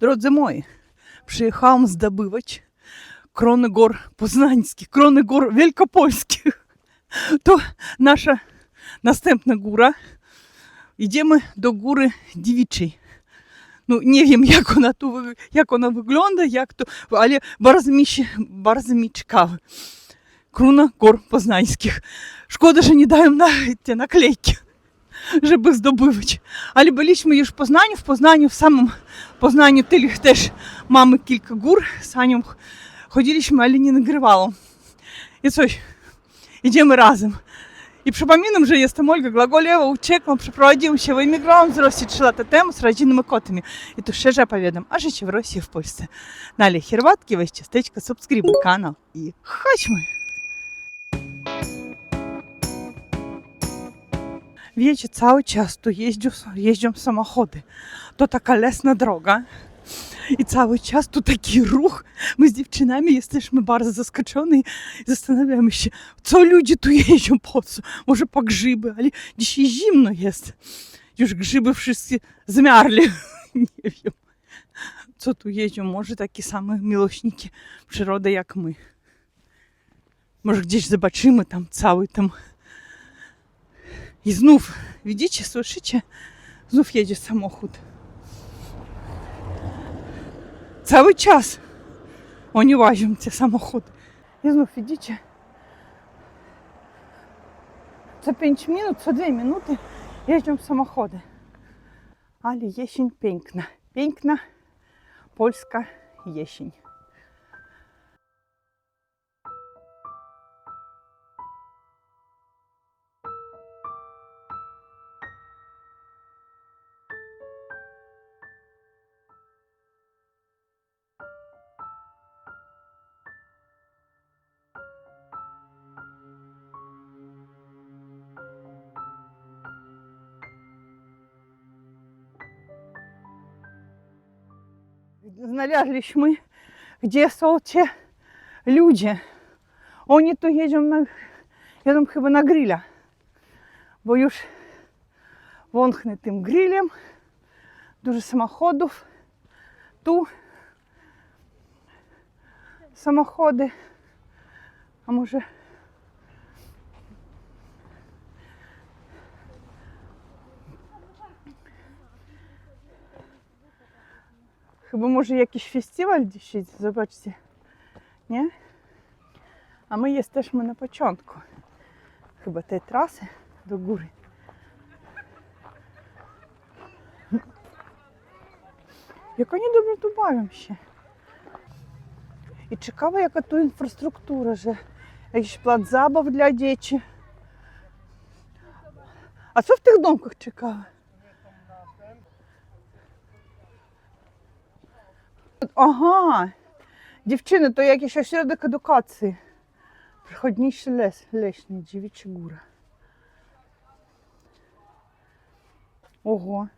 Drodzy moi, przyjechałam zdobywać Kronegor Poznański, Kronegor Wielkopolski. To nasza następna góra. Idziemy do góry Dziewiczej. Ну, не вім, як вона ту як вона виглядає, як то, але bardzo mi ciekawe. Крона гор Познанських. Шкода, що не даємо на ті наклейки. Жебих Здобивич. А Лібеліч ми їж в Познанні, в Познанні, в самому Познанні теж мами кілька гур, с Анем ходилищем, але не нагрівало. І цой, ідемо разом. I przypominam, że jestem Olga Glagolewa, uciekłam, przeprowadziłam się, wyemigrowałam z Rosji 3 lata temu z rodzinymi kotami. I tu szczerze opowiadam o życiu w Rosji i w Polsce. Na Олег Херватки, weź ciasteczka, subskrybuj kanał i chodźmy! Wiecie, cały czas tu jeździą, jeździą samochody. To taka lesna droga. I cały czas tu taki ruch. My z dziewczynami jesteśmy bardzo zaskoczeni i zastanawiamy się, co ludzie tu jeździą, po co? Może po grzyby, ale dzisiaj zimno jest. Już grzyby wszyscy zmiarli. Nie wiem, co tu jeździą. Może takie same miłośniki przyrody jak my. Może gdzieś zobaczymy tam cały tam i znów, widzicie, słyszycie? Znów jedzie samochód. Cały czas oni łazią, te samochody. I znów, widzicie? Co 5 minut, co 2 minuty jeżdżą samochody. Ale jesień piękna. Piękna polska jesień. Налязлись мы, где солче люди. Они то едем на, я думаю, хіба на гриля. Боюсь, вонхне тим грилем, дуже самоходов, ту самоходи, а може Chyba może jakiś festiwal dzisiaj, zobaczcie. Nie? A my jesteśmy na początku chyba tej trasy do góry. Як вони добре тут бавим ще. І цікаво, яка тут інфраструктура же. Якийсь плат забав для дітей. А що в тих домках цікаве? Ага, дівчини, то як ще середок едукації. Приходніший лес, лешні, дівічі гура. Ого.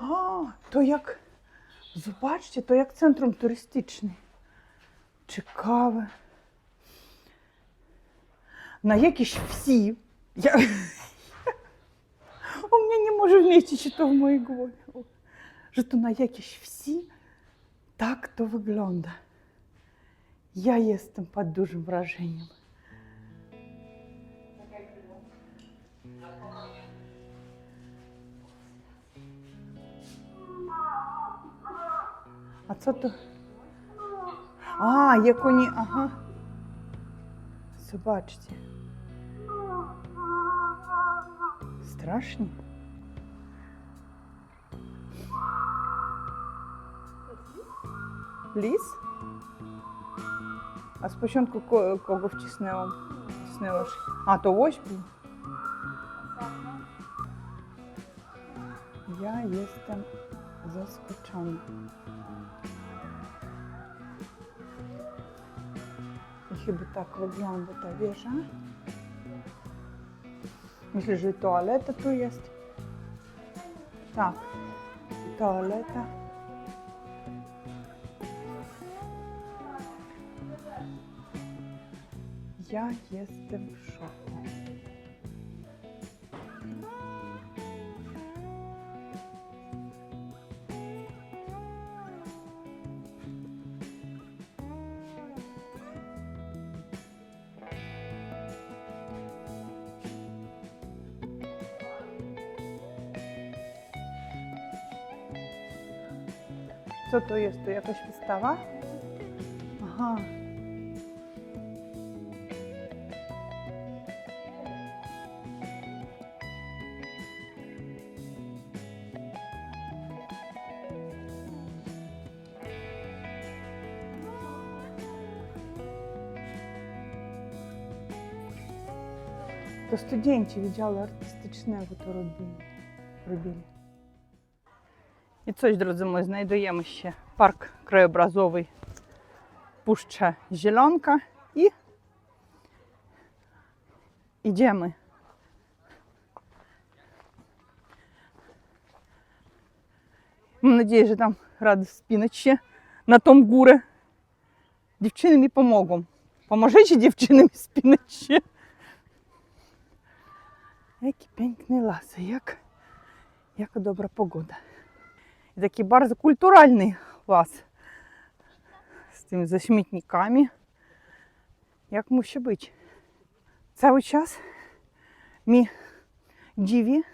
А, то як, Побачте, то як центром туристичний. Цікаве на якісь всі. Я... У меня не может влезть что в мою голову. Что на якісь всі так то виглядає. Я jestem под дужим враженням. А це то? А, як вони, ага. Zobaczcie. Strasznie. Lis? A z początku ko kogo wcisnęło? Wcisnęłaś. A, to łoś był. Ja jestem zaskoczona. Chyba tak wygląda ta wieża. Myślę, że toaleta tu jest. Tak, toaleta. Ja jestem w szoku. Co to jest tu? Jakaś wystawa? Aha. To studenci відділу артистичного то робили. І це ж, друзі, ми знайдемо ще парк краєобразовий Пуща Зеленка і йдемо. Надіюсь, що там рада спіночі на том гуре. Дівчини мені помогу. Поможи дівчини мені спіночі. Який пенькний ласи, як, як добра погода. І такий бар культуральний у вас з тим за смітниками. Як може бути? Це ось час мій діві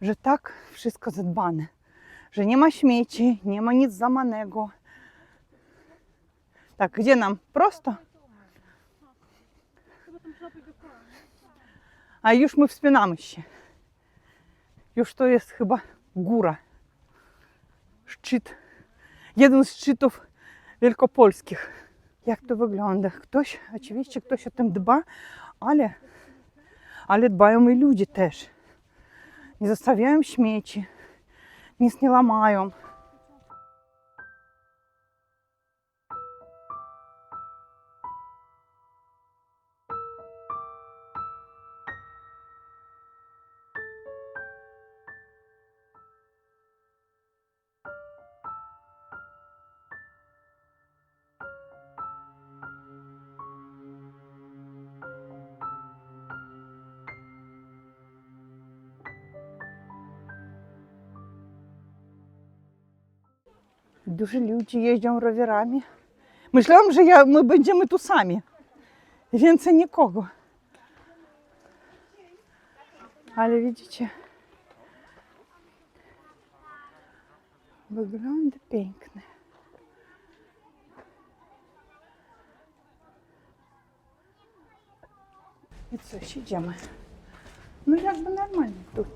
вже так все задбане. Вже нема śmieci, нема nic zamanego. Так, где нам? Просто? А już my wspinamy się. Już to jest chyba góra szczyt, jeden z szczytów wielkopolskich. Jak to wygląda? Ktoś, oczywiście ktoś o tym dba, ale, ale dbają i ludzie też. Nie zostawiają śmieci, nic nie łamają. Дуже ludzie jeżdżą rowerami. Myślałam, że ja, my będziemy tu sami. Więcej nikogo. Ale widzicie, wygląda piękne. I co, siedzimy. No jakby normalnie тут.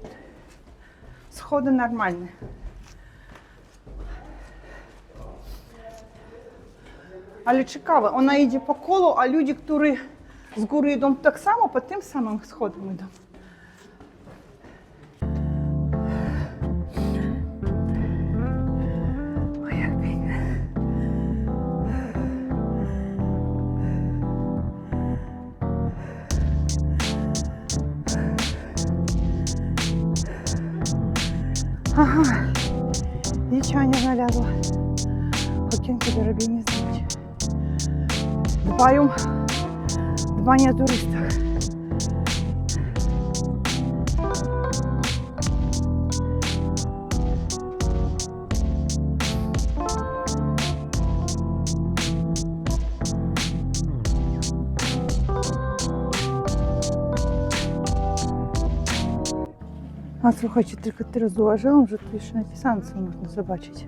schody normalne. Але цікаво, вона йде по колу, а люди, які з гори йдуть так само, по тим самим сходам йдуть. Ага, нічого не налязла. Покиньте дорогі не знать. Дбаю, дбание о туристах. А слухачі тільки три зложила, вже тут ще на тісанці можна побачити.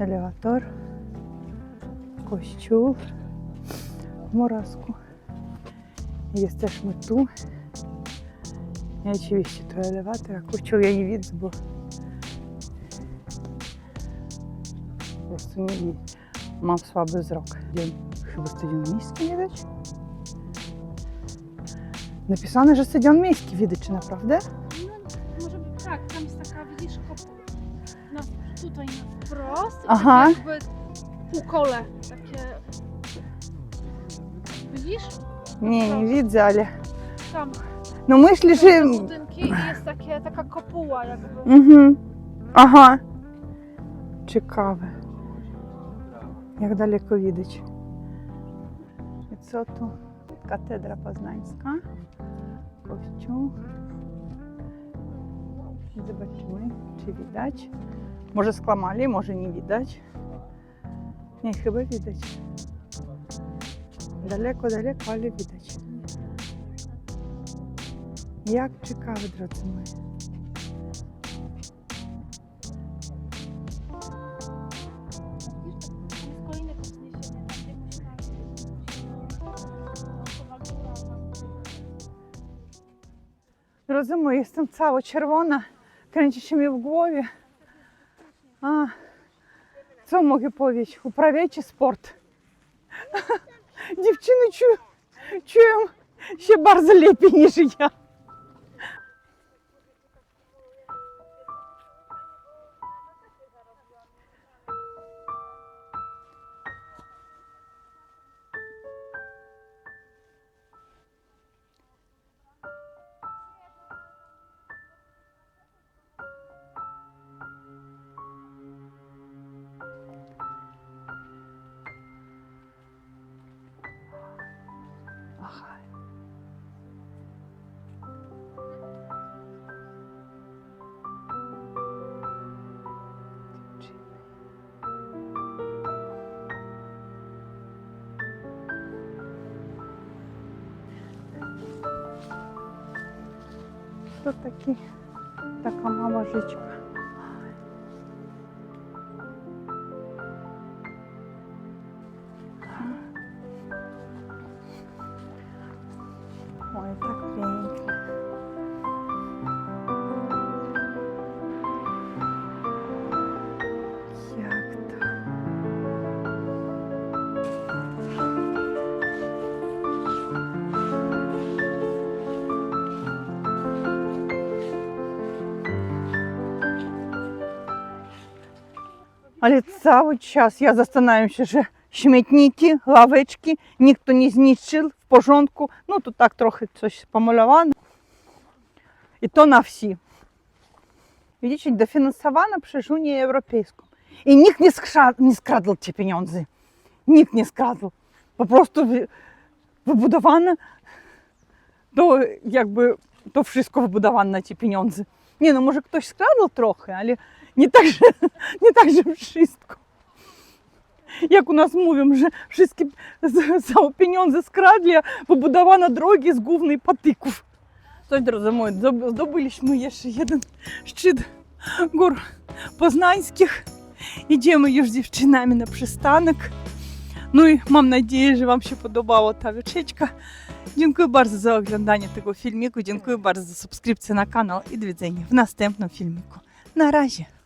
Елеватор, кощув. Morasku. Jesteśmy tu. I oczywiście tu elewator, a kościół ja nie widzę, bo po prostu nie widzę. Mam słaby wzrok. Dzień. Chyba stadion miejski nie widać? Napisane, że stadion miejski widać, czy naprawdę? No, może tak, tam jest taka, widzisz, kopu. No, tutaj na wprost, Aha. jakby półkole. видишь? Не, не видали. Там. Ну ми ж лежимо. Будинки є таке, така капула, якби. Угу. Ага. Цікаве. Як далеко відич. І це тут катедра Познанська. Костюм. Забачили, чи відач. Може скламали, може не відач. Ні, хіба відач. Далеко-далеко, але відач. Як чекав, дроти мої. Друзі мої, jestem cała червона, kręci się mi w głowie. A, co mogę powiedzieć? Uprawiajcie sport. Дівчини чуємо ще бар заліпі, ніж я. Тут такі, така мама жичка. Але цей Ja zastanawiam się, że Śmietniki, ławeczki, nikt to nie zniszczył w porządku. No to tak trochę coś pomalowane. I to na wsi. Widzicie, dofinansowano przez Unię Europejską. I nikt nie, skra nie skradł ci pieniędzy. Nikt nie skradł. Po prostu wybudowano to jakby to wszystko wybudowano na ci pieniądze. Nie no, może ktoś skradł trochę, ale nie tak, że, nie tak, że wszystko. Jak u nas mówią, że wszystkie pieniądze skradli, bo budowano drogi z głównej patyków. Coś, drodzy moi, zdobyliśmy jeszcze jeden szczyt gór poznańskich. Idziemy już z dziewczynami na przystanek. No i mam nadzieję, że Wam się podobała ta wycieczka. Dziękuję bardzo za oglądanie tego filmiku. Dziękuję bardzo za subskrypcję na kanał i do widzenia w następnym filmiku. Na razie!